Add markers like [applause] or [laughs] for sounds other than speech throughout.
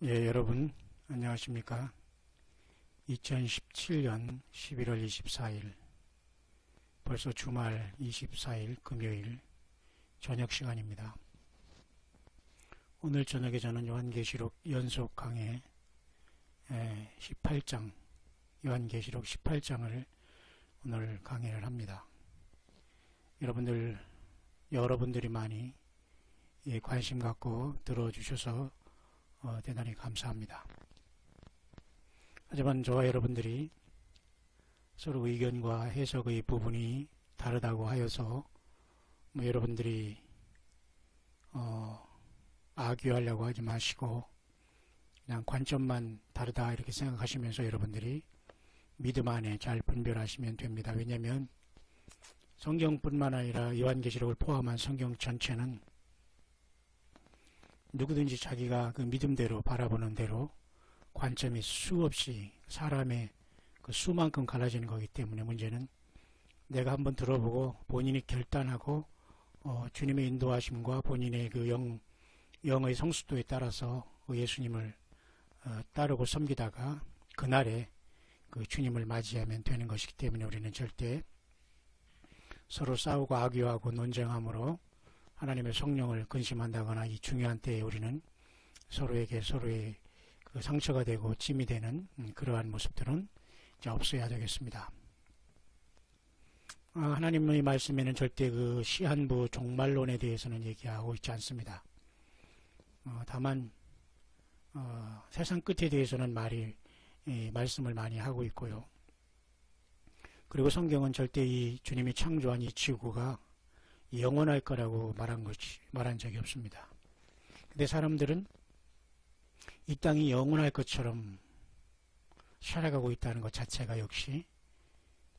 예, 여러분 안녕하십니까? 2017년 11월 24일 벌써 주말 24일 금요일 저녁 시간입니다. 오늘 저녁에 저는 요한계시록 연속 강의 18장 요한계시록 18장을 오늘 강의를 합니다. 여러분들 여러분들이 많이 예, 관심 갖고 들어주셔서 어, 대단히 감사합니다. 하지만 저와 여러분들이 서로 의견과 해석의 부분이 다르다고 하여서 뭐 여러분들이 어, 악유하려고 하지 마시고 그냥 관점만 다르다 이렇게 생각하시면서 여러분들이 믿음 안에 잘 분별하시면 됩니다. 왜냐하면 성경뿐만 아니라 요한계시록을 포함한 성경 전체는 누구든지 자기가 그 믿음대로 바라보는 대로 관점이 수없이 사람의 그 수만큼 갈라지는 거기 때문에 문제는 내가 한번 들어보고 본인이 결단하고 어, 주님의 인도하심과 본인의 그 영, 영의 성숙도에 따라서 그 예수님을 어, 따르고 섬기다가 그날에 그 주님을 맞이하면 되는 것이기 때문에 우리는 절대 서로 싸우고 악유하고 논쟁함으로 하나님의 성령을 근심한다거나 이 중요한 때에 우리는 서로에게 서로의 그 상처가 되고 찜이 되는 음, 그러한 모습들은 이제 없어야 되겠습니다. 아, 하나님의 말씀에는 절대 그 시한부 종말론에 대해서는 얘기하고 있지 않습니다. 어, 다만 어, 세상 끝에 대해서는 말이 예, 말씀을 많이 하고 있고요. 그리고 성경은 절대 이 주님이 창조한 이 지구가 영원할 거라고 말한 것이 말한 적이 없습니다. 근데 사람들은 이 땅이 영원할 것처럼 살아가고 있다는 것 자체가 역시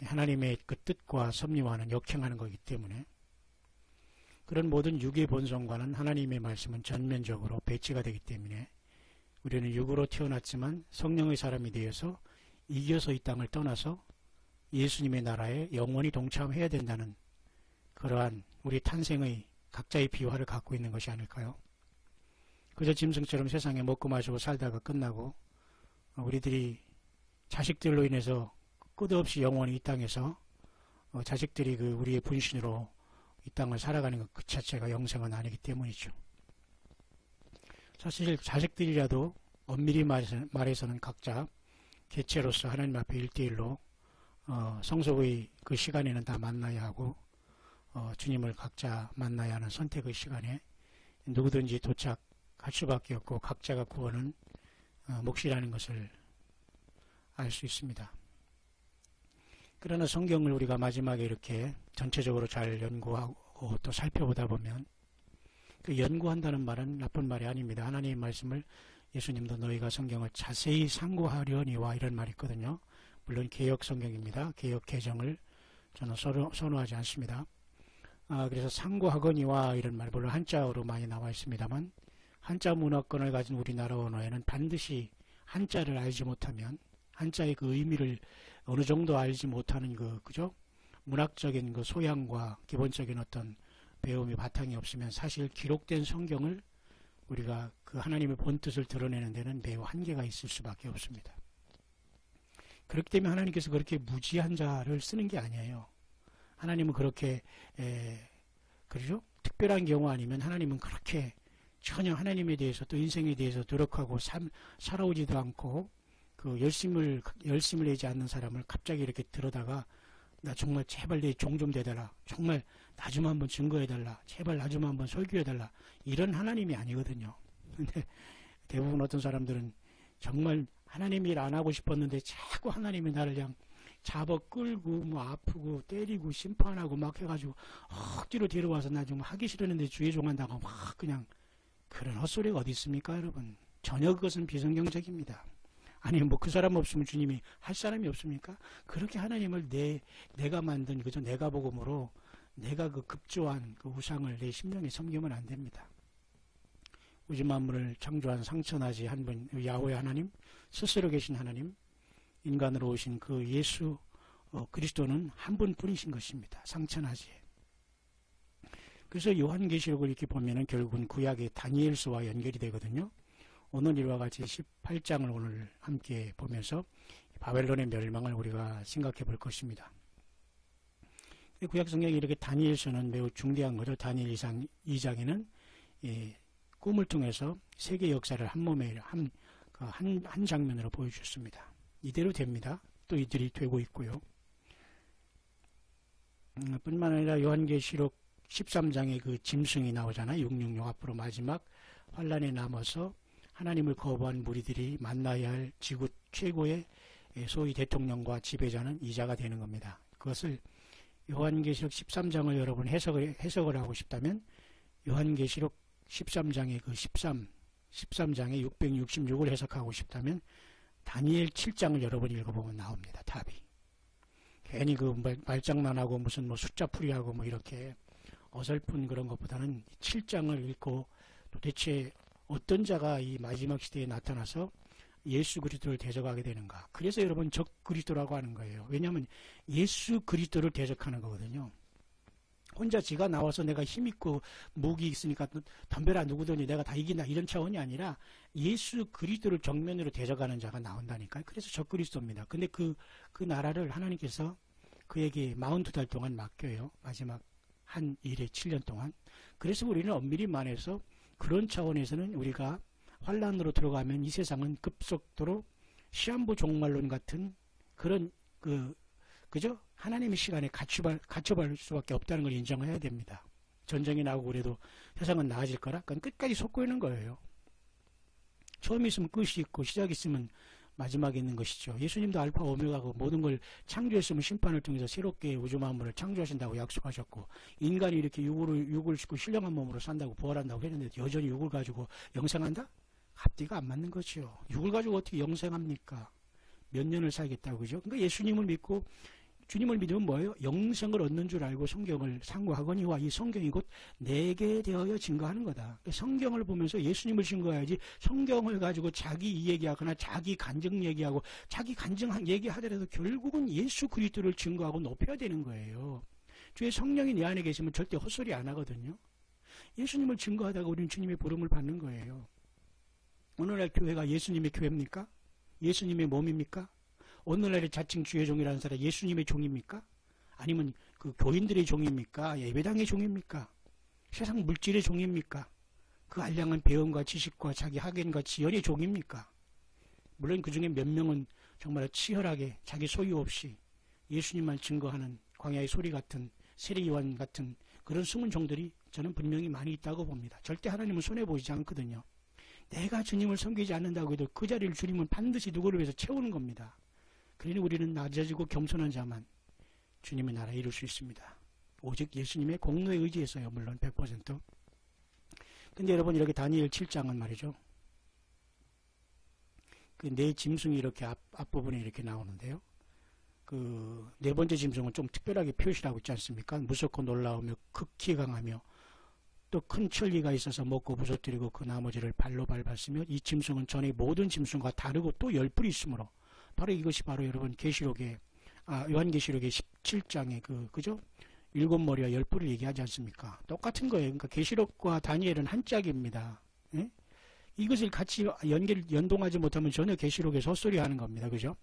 하나님의 그 뜻과 섭리와는 역행하는 것이기 때문에 그런 모든 육의 본성과는 하나님의 말씀은 전면적으로 배치가 되기 때문에 우리는 육으로 태어났지만 성령의 사람이 되어서 이겨서 이 땅을 떠나서 예수님의 나라에 영원히 동참해야 된다는 그러한 우리 탄생의 각자의 비화를 갖고 있는 것이 아닐까요? 그저 짐승처럼 세상에 먹고 마시고 살다가 끝나고 우리들이 자식들로 인해서 끝없이 영원히 이 땅에서 어, 자식들이 그 우리의 분신으로 이 땅을 살아가는 것 그 자체가 영생은 아니기 때문이죠. 사실 자식들이라도 엄밀히 말해서는 각자 개체로서 하나님 앞에 일대일로 어, 성속의 그 시간에는 다 만나야 하고 어, 주님을 각자 만나야 하는 선택의 시간에 누구든지 도착할 수밖에 없고 각자가 구원은 어, 몫이라는 것을 알 수 있습니다. 그러나 성경을 우리가 마지막에 이렇게 전체적으로 잘 연구하고 또 살펴보다 보면 그 연구한다는 말은 나쁜 말이 아닙니다. 하나님의 말씀을 예수님도 너희가 성경을 자세히 상고하려니와 이런 말이 있거든요. 물론 개혁 성경입니다. 개혁 개정을 저는 선호하지 않습니다. 아, 그래서 상고하거니와 이런 말 물론 한자어로 많이 나와 있습니다만 한자 문화권을 가진 우리나라 언어에는 반드시 한자를 알지 못하면 한자의 그 의미를 어느 정도 알지 못하는 그 그죠 문학적인 그 소양과 기본적인 어떤 배움이 바탕이 없으면 사실 기록된 성경을 우리가 그 하나님의 본 뜻을 드러내는 데는 매우 한계가 있을 수밖에 없습니다. 그렇기 때문에 하나님께서 그렇게 무지한 자를 쓰는 게 아니에요. 하나님은 그렇게 에, 그러죠? 특별한 경우 아니면 하나님은 그렇게 전혀 하나님에 대해서 또 인생에 대해서 노력하고 삶, 살아오지도 않고 그 열심을 열심을 내지 않는 사람을 갑자기 이렇게 들어다가 나 정말 제발 내 종 좀 되달라. 정말 나 좀 한번 증거해달라. 제발 나 좀 한번 설교해달라. 이런 하나님이 아니거든요. [laughs] 근데 대부분 어떤 사람들은 정말 하나님 일안 하고 싶었는데 자꾸 하나님이 나를 그냥 잡아 끌고 뭐 아프고 때리고 심판하고 막 해가지고 억지로 데려와서 나 좀 하기 싫었는데 주의 종한다고 막 그냥 그런 헛소리가 어디 있습니까 여러분? 전혀 그것은 비성경적입니다. 아니 뭐 그 사람 없으면 주님이 할 사람이 없습니까? 그렇게 하나님을 내 내가 만든 그저 내가 복음으로 내가 그 급조한 그 우상을 내 심령에 섬기면 안 됩니다. 우주 만물을 창조한 상천하지 한 분 야호의 하나님 스스로 계신 하나님 인간으로 오신 그 예수 어, 그리스도는 한 분뿐이신 것입니다. 상천하지에. 그래서 요한계시록을 이렇게 보면은 결국은 구약의 다니엘서와 연결이 되거든요. 오늘 이와 같이 18장을 오늘 함께 보면서 바벨론의 멸망을 우리가 생각해 볼 것입니다. 구약 성경이 이렇게 다니엘서는 매우 중대한 거죠. 다니엘 2장, 2장에는 예, 꿈을 통해서 세계 역사를 한 몸에 한, 그 한, 한 장면으로 보여주셨습니다. 이대로 됩니다. 또 이들이 되고 있고요. 음, 뿐만 아니라 요한계시록 13장에 그 짐승이 나오잖아요. 666 앞으로 마지막 환란에 남아서 하나님을 거부한 무리들이 만나야 할 지구 최고의 예, 소위 대통령과 지배자는 이자가 되는 겁니다. 그것을 요한계시록 13장을 여러분 해석을, 해석을 하고 싶다면 요한계시록 13장의 그 13, 13장의 666을 해석하고 싶다면 다니엘 7장을 여러분 읽어보면 나옵니다. 답이. 괜히 그 말장난 하고 무슨 뭐 숫자 풀이 하고 뭐 이렇게 어설픈 그런 것보다는 7장을 읽고 도대체 어떤 자가 이 마지막 시대에 나타나서 예수 그리스도를 대적하게 되는가. 그래서 여러분 적 그리스도라고 하는 거예요. 왜냐하면 예수 그리스도를 대적하는 거거든요. 혼자 지가 나와서 내가 힘있고 무기 있으니까 덤벼라 누구든지 내가 다 이긴다 이런 차원이 아니라 예수 그리스도를 정면으로 대적하는 자가 나온다니까요. 그래서 적 그리스도입니다. 근데 그, 그 나라를 하나님께서 그에게 42달 동안 맡겨요. 마지막 한 일에 7년 동안. 그래서 우리는 엄밀히 말해서 그런 차원에서는 우리가 환란으로 들어가면 이 세상은 급속도로 시한부 종말론 같은 그런 그 그죠? 하나님의 시간에 갇혀갈, 갇혀갈 수밖에 없다는 걸 인정해야 됩니다. 전쟁이 나오고 그래도 세상은 나아질 거라? 그건 끝까지 속고 있는 거예요. 처음이 있으면 끝이 있고 시작이 있으면 마지막에 있는 것이죠. 예수님도 알파 오메가고 모든 걸 창조했으면 심판을 통해서 새롭게 우주 만물을 창조하신다고 약속하셨고 인간이 이렇게 육을 육을 싣고 신령한 몸으로 산다고 부활한다고 했는데 여전히 육을 가지고 영생한다? 앞뒤가 안 맞는 거죠. 육을 가지고 어떻게 영생합니까? 몇 년을 살겠다고 그죠? 그러니까 예수님을 믿고 주님을 믿으면 뭐예요? 영생을 얻는 줄 알고 성경을 상고하거니와 이 성경이 곧 내게 되어야 증거하는 거다. 성경을 보면서 예수님을 증거해야지 성경을 가지고 자기 이야기하거나 자기 간증 얘기하고 자기 간증 얘기하더라도 결국은 예수 그리스도를 증거하고 높여야 되는 거예요. 주의 성령이 내 안에 계시면 절대 헛소리 안 하거든요. 예수님을 증거하다가 우리는 주님의 부름을 받는 거예요. 오늘날 교회가 예수님의 교회입니까? 예수님의 몸입니까? 오늘날의 자칭 주의 종이라는 사람 예수님의 종입니까? 아니면 그 교인들의 종입니까? 예배당의 종입니까? 세상 물질의 종입니까? 그 알량한 배움과 지식과 자기 학연과 지연의 종입니까? 물론 그 중에 몇 명은 정말 치열하게 자기 소유 없이 예수님만 증거하는 광야의 소리 같은 세례요한 같은 그런 숨은 종들이 저는 분명히 많이 있다고 봅니다. 절대 하나님은 손해 보이지 않거든요. 내가 주님을 섬기지 않는다고 해도 그 자리를 주님은 반드시 누구를 위해서 채우는 겁니다. 그러니 우리는 낮아지고 겸손한 자만 주님의 나라에 이룰 수 있습니다. 오직 예수님의 공로에 의지해서요. 물론 100%. 근데 여러분 이렇게 다니엘 7장은 말이죠. 그 네 짐승이 이렇게 앞, 앞부분에 이렇게 나오는데요. 그 네 번째 짐승은 좀 특별하게 표시를 하고 있지 않습니까? 무섭고 놀라우며 극히 강하며 또큰 천리가 있어서 먹고 부서뜨리고 그 나머지를 발로 밟았으며 이 짐승은 전에 모든 짐승과 다르고 또 열뿔이 있으므로 바로 이것이 바로 여러분 계시록의 아, 요한계시록의 17장의 그 그죠? 일곱 머리와 열 뿔을 얘기하지 않습니까? 똑같은 거예요. 그러니까 계시록과 다니엘은 한 짝입니다. 예? 이것을 같이 연결 연동하지 못하면 전혀 계시록에서 헛소리 하는 겁니다. 그죠?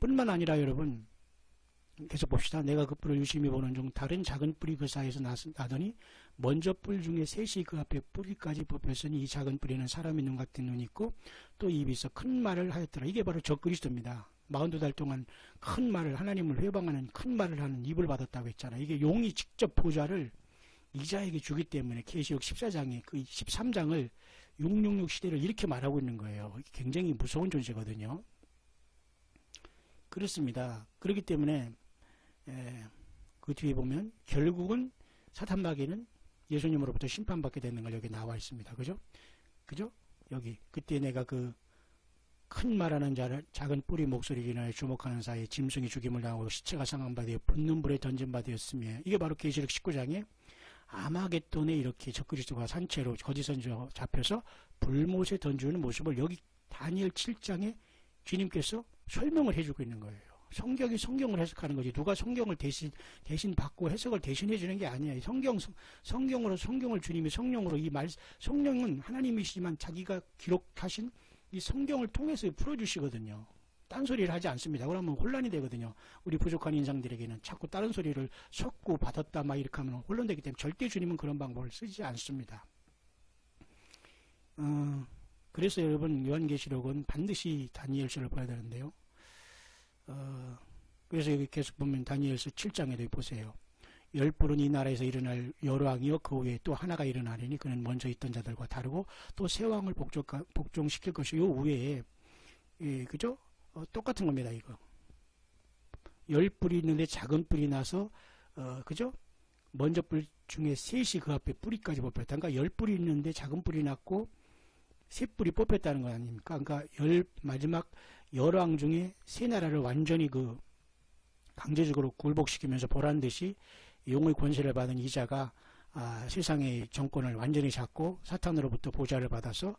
뿐만 아니라 여러분 계속 봅시다. 내가 그 뿔을 유심히 보는 중 다른 작은 뿔이 그 사이에서 나더니 먼저 뿔 중에 셋이 그 앞에 뿌리까지 뽑혔으니 이 작은 뿔에는 사람의 눈 같은 눈이 있고 또 있어 큰 말을 하였더라. 이게 바로 적그리스도입니다. 42달 동안 큰 말을 하나님을 회방하는 큰 말을 하는 입을 받았다고 했잖아요. 이게 용이 직접 보좌를 이자에게 주기 때문에 계시록 14장에 그 13장을 666 시대를 이렇게 말하고 있는 거예요. 굉장히 무서운 존재거든요. 그렇습니다. 그렇기 때문에 에, 그 뒤에 보면 결국은 사탄 마귀는 예수님으로부터 심판받게 되는 걸 여기 나와 있습니다. 그죠? 그죠? 여기 그때 내가 그 큰 말하는 자를 작은 뿌리 목소리 인하여 주목하는 사이에 짐승이 죽임을 당하고 시체가 상함받아 붙는 불에 던진받았으며 이게 바로 계시록 19장에 아마겟돈에 이렇게 적그리스도가 산채로 거짓 선조 잡혀서 불못에 던지는 모습을 여기 다니엘 7장에 주님께서 설명을 해주고 있는 거예요. 성경이 성경을 해석하는 거지 누가 성경을 대신 대신 받고 해석을 대신해 주는 게 아니에요. 성경 성경으로 성경을 주님이 성령으로 이 말 성령은 하나님이시지만 자기가 기록하신 이 성경을 통해서 풀어주시거든요. 딴소리를 하지 않습니다. 그러면 혼란이 되거든요. 우리 부족한 인상들에게는 자꾸 다른 소리를 섞고 받았다 막 이렇게 하면 혼란되기 때문에 절대 주님은 그런 방법을 쓰지 않습니다. 어, 그래서 여러분 요한계시록은 반드시 다니엘서를 봐야 되는데요. 어, 그래서 여기 계속 보면 다니엘서 7장에도 보세요. 열불은 이 나라에서 일어날 여왕이요 그 후에 또 하나가 일어나리니 그는 먼저 있던 자들과 다르고 또 새 왕을 복종, 복종시킬 것이요 후에 예, 그죠? 어, 똑같은 겁니다 이거. 열 뿔이 있는데 작은 뿔이 나서 어, 그죠? 먼저 뿔 중에 셋이 그 앞에 뿌리까지 뽑혔다. 그러니까 열 뿔이 있는데 작은 뿔이 났고 세 뿔이 뽑혔다는 거 아닙니까? 그러니까 열 마지막 열왕 중에 세 나라를 완전히 그 강제적으로 굴복시키면서 보란 듯이 용의 권세를 받은 이자가 아, 세상의 정권을 완전히 잡고 사탄으로부터 보좌를 받아서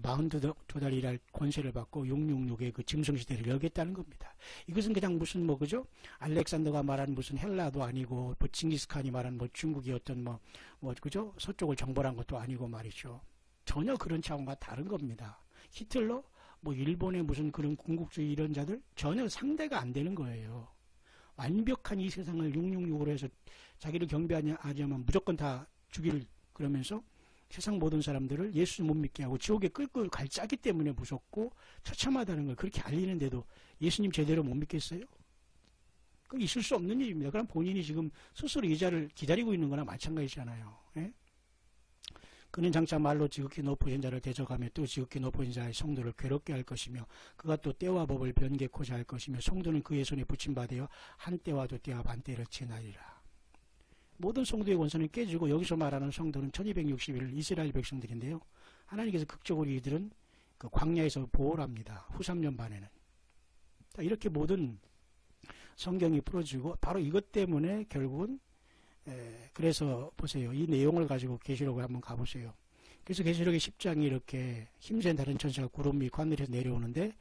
42달 일할 권세를 받고 666의 그 짐승시대를 열겠다는 겁니다. 이것은 그냥 무슨 뭐 그죠? 알렉산더가 말한 무슨 헬라도 아니고 뭐 징기스칸이 말한 뭐 중국이 어떤 뭐, 뭐 그죠? 서쪽을 정벌한 것도 아니고 말이죠. 전혀 그런 차원과 다른 겁니다. 히틀러 뭐 일본의 무슨 그런 군국주의 이런 자들 전혀 상대가 안 되는 거예요. 완벽한 이 세상을 666으로 해서 자기를 경배하냐면 무조건 다 죽일 그러면서 세상 모든 사람들을 예수 못 믿게 하고 지옥에 끌끌 갈 짜기 때문에 무섭고 처참하다는 걸 그렇게 알리는데도 예수님 제대로 못 믿겠어요? 그 있을 수 없는 일입니다. 그럼 본인이 지금 스스로 이자를 기다리고 있는 거나 마찬가지잖아요. 예? 그는 장차 말로 지극히 높으신 자를 대적하며 또 지극히 높으신 자의 성도를 괴롭게 할 것이며 그가 또 때와 법을 변개코자 할 것이며 성도는 그의 손에 붙임받아여 한때와도 때와 반때를 채나리라. 모든 성도의 원선은 깨지고 여기서 말하는 성도는 1261 이스라엘 백성들인데요. 하나님께서 극적으로 이들은 그 광야에서 보호를 합니다. 후 3년 반에는. 이렇게 모든 성경이 풀어지고 바로 이것 때문에 결국은 에, 그래서 보세요. 이 내용을 가지고 계시록을 한번 가보세요. 그래서 계시록의 10장이 이렇게 힘센 다른 천사가 구름 위 관늘에서 내려오는데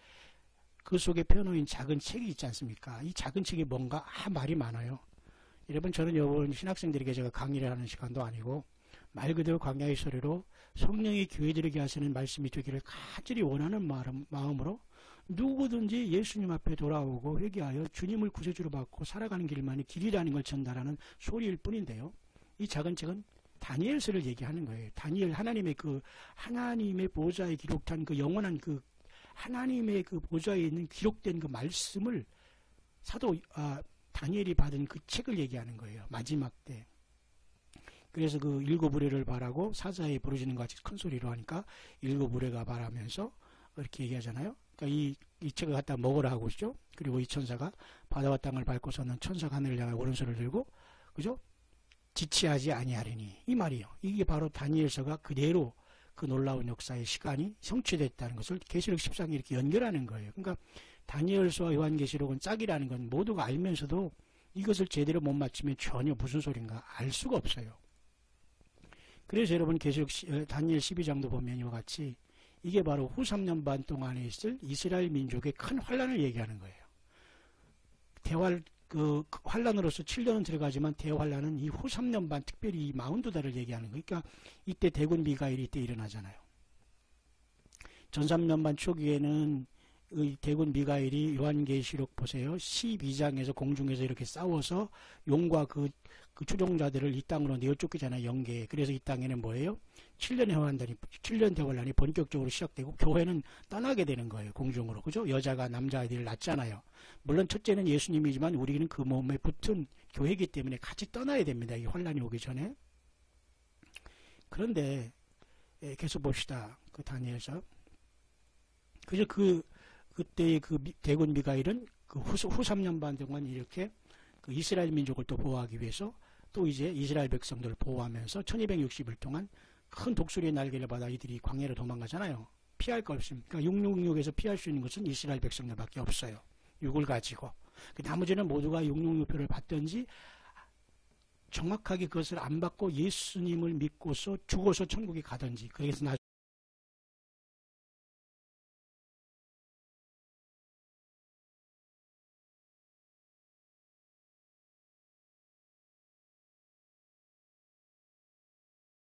그 속에 펴놓인 작은 책이 있지 않습니까? 이 작은 책이 뭔가 아 말이 많아요. 여러분 저는 여러분 신학생들에게 제가 강의를 하는 시간도 아니고 말 그대로 광야의 소리로 성령이 교회들에게 하시는 말씀이 되기를 간절히 원하는 마음으로 누구든지 예수님 앞에 돌아오고 회개하여 주님을 구세주로 받고 살아가는 길만이 길이라는 걸 전달하는 소리일 뿐인데요. 이 작은 책은 다니엘서를 얘기하는 거예요. 다니엘 하나님의 그 하나님의 보좌에 기록한 그 영원한 그 하나님의 그 보좌에 있는 기록된 그 말씀을 사도 아, 다니엘이 받은 그 책을 얘기하는 거예요. 마지막 때. 그래서 그 일곱 우레를 바라고 사자에 부르짖는 것 같이 큰 소리로 하니까 일곱 우레가 바라면서 이렇게 얘기하잖아요. 그러니까 이, 이 책을 갖다 먹으라 하고 있죠. 그리고 이 천사가 바다와 땅을 밟고서는 천사가 하늘을 향해 오른손을 들고 그죠? 지치하지 아니하리니 이 말이요. 이게 바로 다니엘서가 그대로 그 놀라운 역사의 시간이 성취됐다는 것을 계시록 14장에 이렇게 연결하는 거예요. 그러니까 다니엘서와 요한계시록은 짝이라는 건 모두가 알면서도 이것을 제대로 못 맞추면 전혀 무슨 소린가 알 수가 없어요. 그래서 여러분 계시록 어, 다니엘 12장도 보면 이와 같이 이게 바로 후 3년 반 동안에 있을 이스라엘 민족의 큰 환란을 얘기하는 거예요. 대활 그 환란으로서 7년은 들어가지만 대환란은 이 후 3년 반 특별히 이 마운드 달을 얘기하는 거니까 그러니까 이때 대군 미가일이 이때 일어나잖아요. 전 3년 반 초기에는 의 대군 미가일이 요한계시록 보세요. 12장에서 공중에서 이렇게 싸워서 용과 그, 그 추종자들을 이 땅으로 내어쫓기잖아요. 영계. 그래서 이 땅에는 뭐예요? 7년의 환란이 7년 대환란이 본격적으로 시작되고 교회는 떠나게 되는 거예요. 공중으로. 그죠? 여자가 남자아이들을 낳잖아요. 물론 첫째는 예수님이지만 우리는 그 몸에 붙은 교회이기 때문에 같이 떠나야 됩니다. 이 환란이 오기 전에. 그런데 예, 계속 봅시다. 그 다니엘서. 그래서 그 그때의 그 대군 미가일은 그 후, 후 3년 반 동안 이렇게 그 이스라엘 민족을 또 보호하기 위해서 또 이제 이스라엘 백성들을 보호하면서 1260일 동안 큰 독수리의 날개를 받아 이들이 광야로 도망가잖아요. 피할 거 없습니다. 그러니까 666에서 피할 수 있는 것은 이스라엘 백성들밖에 없어요. 6을 가지고. 그 나머지는 모두가 666표를 받든지 정확하게 그것을 안 받고 예수님을 믿고서 죽어서 천국에 가든지 그래서 나